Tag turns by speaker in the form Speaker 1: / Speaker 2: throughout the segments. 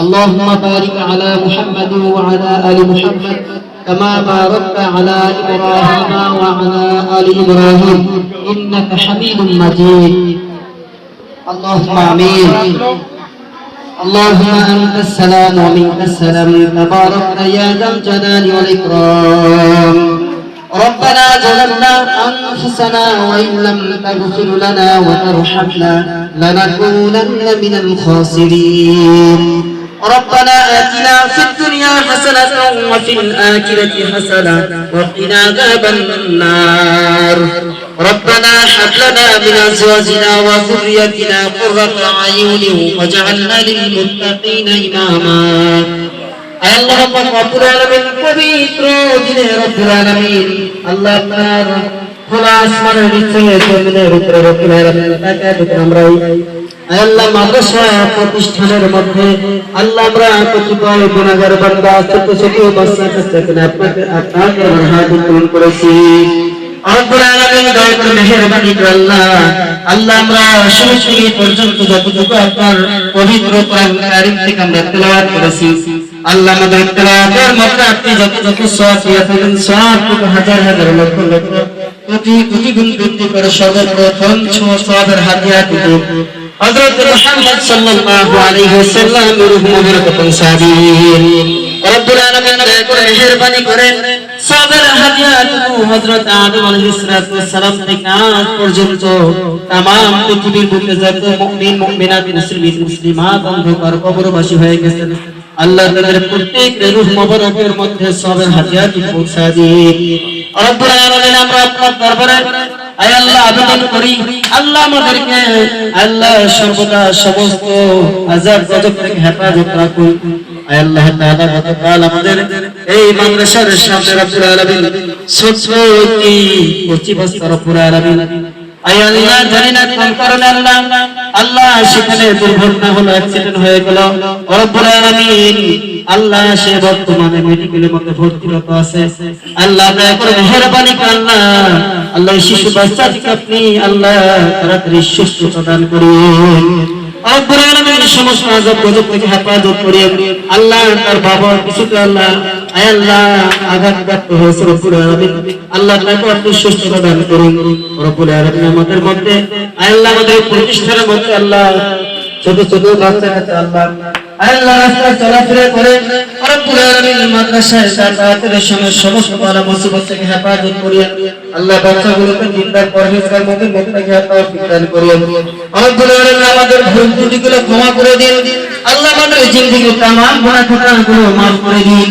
Speaker 1: اللهم بارك على محمد وعلى آل محمد كما باركت على إبراهيم وعلى آل إبراهيم إنك حميد مجيد. اللهم آمين. اللهم أنت السلام ومنك السلام تبارك يا ذا الجلال والإكرام. ربنا ظلمنا أنفسنا وإن لم تغفر لنا وترحمنا لنكونن من الخاسرين. ربنا آتنا في الدنيا حسنة وفي الآخرة حسنة وقنا عذاب النار ربنا هب لنا من أزواجنا وذريتنا قرة أعين واجعلنا للمتقين إماما আল্লাহ রব্বুল আলামিন পবিত্র দিনে রব্বুল আলামিন আল্লাহ আপনার খোলা আসমানের নিচে জমিনের উপরে রব্বুল আলামিন তাকে দেখুন আমরা এই আল্লাহ মাদ্রাসা প্রতিষ্ঠানের মধ্যে আল্লাহ আমরা কতিপয় গুণাগার বান্দা ছোট ছোট বাচ্চা কাচ্চাকে আপনাকে আপনাকে হাত উত্তোলন করেছি। আল্লাহ। যতটুকু আপনার আমাদের তেলাওয়াতের মধ্যে আপনি যত যত সওয়াব দিয়ে থাকেন সওয়াব হাজার হাজার লক্ষ লক্ষ কোটি কোটি গুণ বৃদ্ধি করে সর্বপ্রথম সওয়াবের হাতিয়া দিতে। হযরত মুহাম্মদ সাল্লাল্লাহু আলাইহি ওয়াসাল্লাম রূহ মুবারক পৌঁছাবেন রব্বুল আলামিন দয়া করে মেহেরবানি করে সওয়াবের হাতিয়া হযরত আদম আলাইহিস সালাম থেকে আজ পর্যন্ত तमाम পৃথিবীর বুকে যত মুমিন মুমিনাত মুসলিম মুসলিমাত অন্ধকার কবরবাসী হয়ে গেছেন আল্লাহ তাদের প্রত্যেক রূহ মুবারকের মধ্যে সবের হাতিয়াত পৌঁছা দিন রব্বুল আলামিন আমরা আপনার দরবারে আল্লাহ সে বর্তমানে মেডিকেলের মধ্যে ভর্তিরত আছে। আল্লাহ মেহেরবানি করে আল্লাহ আল্লাহ শিশু বাচ্চাটিকে আপনি আল্লাহ তাড়াতাড়ি সুস্থতা দান। করুন রব্বুল সমস্ত আযাব গজব থেকে হেফাজত করিয়ে আল্লাহ করুন। আল্লাহ প্রতিষ্ঠানের মধ্যে আল্লাহ, ছোট ছোট বাচ্চা কাচ্চা আল্লাহ আল্লাহ রাস্তায় চলাফেরা মাদ্রাসায় তার সঙ্গে সমস্ত বালা মুসিবত থেকে হেফাজত করিয়া আল্লাহ বাচ্চাগুলোকে দিনদার পরহেজগার মধ্যে মুক্তাকে তৌফিক দান করিয়া আমাদের আমাদের ভুল ত্রুটিগুলো ক্ষমা করে দিন আল্লাহ আমাদের জিন্দিগি তামাম গুনাহগুলো মাফ করে দিন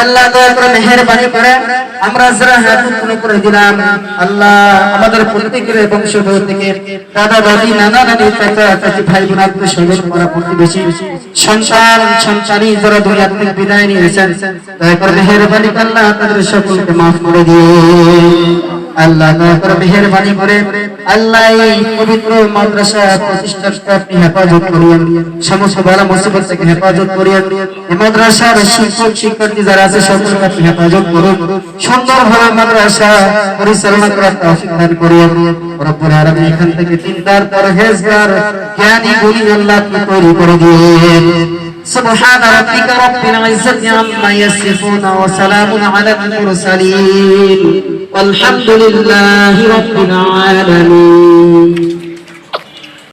Speaker 1: আল্লাহ দয়া করে করে। আমরা যারা হাতুন করে দিলাম, আল্লাহ আমাদের প্রত্যেকের বংশ থেকে দাদা, দাদি, নানা, নানি, চাচা ভাই বোন আত্মীয় স্বজন করা প্রতিবেশী যারা দুনিয়া থেকে বিদায় নিয়েছেন, দয়া করে আল্লাহ তাদের সকলকে মাফ করে দিন। আল্লাহ দয়া করে মেহেরবানি করে আল্লাহ এই পবিত্র মাদ্রাসা প্রতিষ্ঠানকে আপনি হেফাজত করিয়েন সমস্ত বালা মুসিবত থেকে হেফাজত করিয়েন এই মাদ্রাসার শিক্ষক শিক্ষার্থী যারা আছে সকলকে আপনি হেফাজত করুন সুন্দরভাবে মাদ্রাসা পরিচালনা করার তৌফিক দান করিয়েন রব্বুল আলামিন এখান থেকে দিনদার পরহেজগার জ্ঞানী গুণী আল্লাহ আপনি তৈরি করে দিন سبحان ربك رب العزة عما يصفون وسلام على المرسلين والحمد لله رب العالمين.